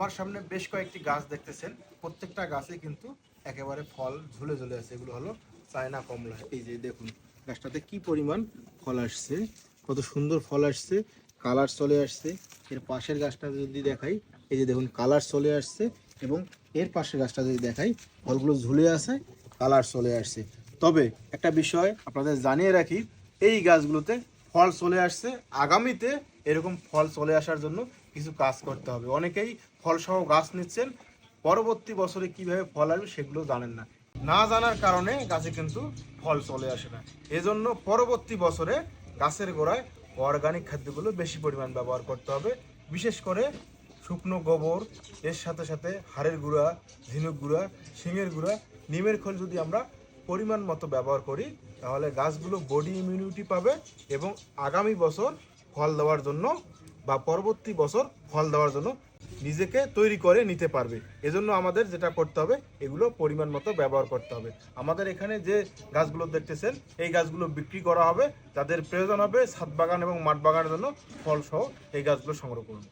আমার সামনে বেশ কয়েকটি গাছ দেখতেছেন। প্রত্যেকটা গাছে কিন্তু একেবারে ফল ঝুলে ঝুলে আছে। এগুলো হলো চায়না কমলা। এই যে দেখুন, গাছটাতে কি পরিমাণ ফল আসছে, কত সুন্দর ফল আসছে, কালার চলে আসছে। এর পাশের গাছটা যদি দেখাই, এই যে দেখুন, কালার চলে আসছে এবং এর পাশের গাছটা যদি দেখাই, ফলগুলো ঝুলে আছে, কালার চলে আসছে। তবে একটা বিষয় আপনাদের জানিয়ে রাখি, এই গাছগুলোতে ফল চলে আসছে। আগামীতে এরকম ফল চলে আসার জন্য কিছু কাজ করতে হবে। অনেকেই ফলসহ গাছ নিচ্ছেন। পরবর্তী বছরে কীভাবে ফল আসবে সেগুলো জানেন না। না জানার কারণে গাছে কিন্তু ফল চলে আসে না। এজন্য পরবর্তী বছরে গাছের গোড়ায় অর্গানিক খাদ্যগুলো বেশি পরিমাণ ব্যবহার করতে হবে। বিশেষ করে শুকনো গোবর, এর সাথে সাথে হাড়ের গুঁড়া, ঝিনুক গুঁড়া, শিঙের গুঁড়া, নিমের খোল যদি আমরা পরিমাণ মতো ব্যবহার করি, তাহলে গাছগুলো বডি ইমিউনিটি পাবে এবং আগামী বছর ফল দেওয়ার জন্য বা পরবর্তী বছর ফল দেওয়ার জন্য নিজেকে তৈরি করে নিতে পারবে। এজন্য আমাদের যেটা করতে হবে, এগুলো পরিমাণ মতো ব্যবহার করতে হবে। আমাদের এখানে যে গাছগুলো দেখতেছেন, এই গাছগুলো বিক্রি করা হবে। তাদের প্রয়োজন হবে ছাদ বাগান এবং মাঠ বাগানের জন্য ফলসহ এই গাছগুলো সংগ্রহ করুন।